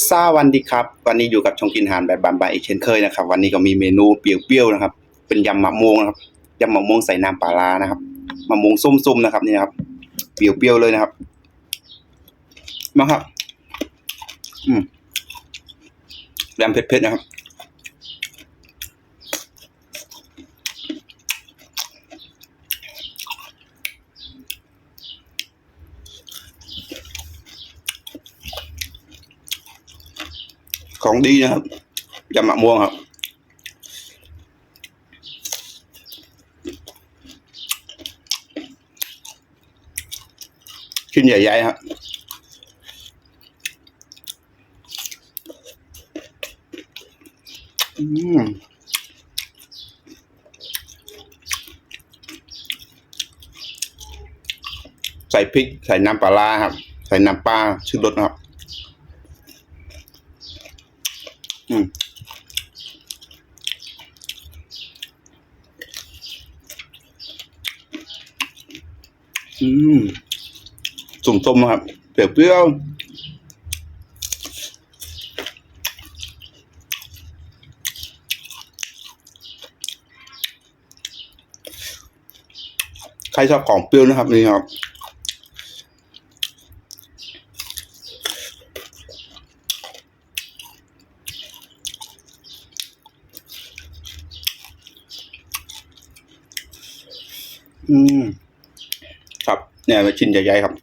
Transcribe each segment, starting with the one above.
สวัสดีครับ วันนี้อยู่กับชงกินอาหารแบบบานบายอีกเช่นเคยนะครับ วันนี้ก็มีเมนูเปรี้ยวๆนะครับ เป็นยำมะม่วงนะครับยำมะม่วงใส่น้ำปลาร้านะครับมะม่วงส้มๆนะครับนี่นะครับ เปรี้ยวๆเลยนะครับ มาครับ อืมแรมเผ็ดๆนะครับ ของดีนะครับยำมะม่วงครับชิ้นใหญ่ๆครับอืมใส่พริก ใส่น้ำปลาร้าครับ ใส่น้ำปลาชื่อรสนะครับ อืมอืมส้มๆครับเปรี้ยวๆใครชอบของเปรี้ยวนะครับนี่ครับ อืม ครับ เนี่ยเป็นชิ้นใหญ่ๆครับ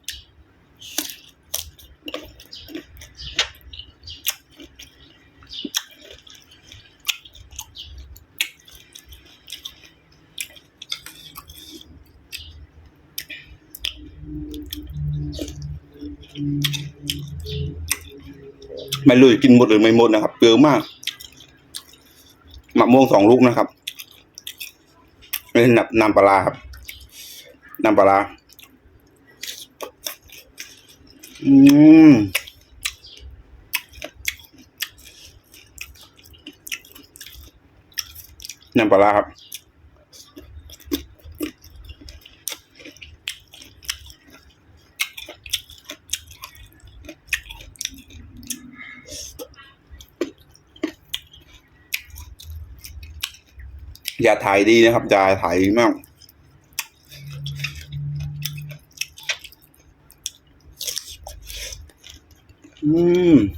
ไม่รู้จะกินหมดหรือไม่หมดนะครับเปลืองมากมะม่วงสองลูกนะครับนี่น้ำน้ำปลาร้าครับ น้ำปลาอืมน้ำปลาครับอย่าถ่ายดีนะครับอย่าถ่ายมาก 음.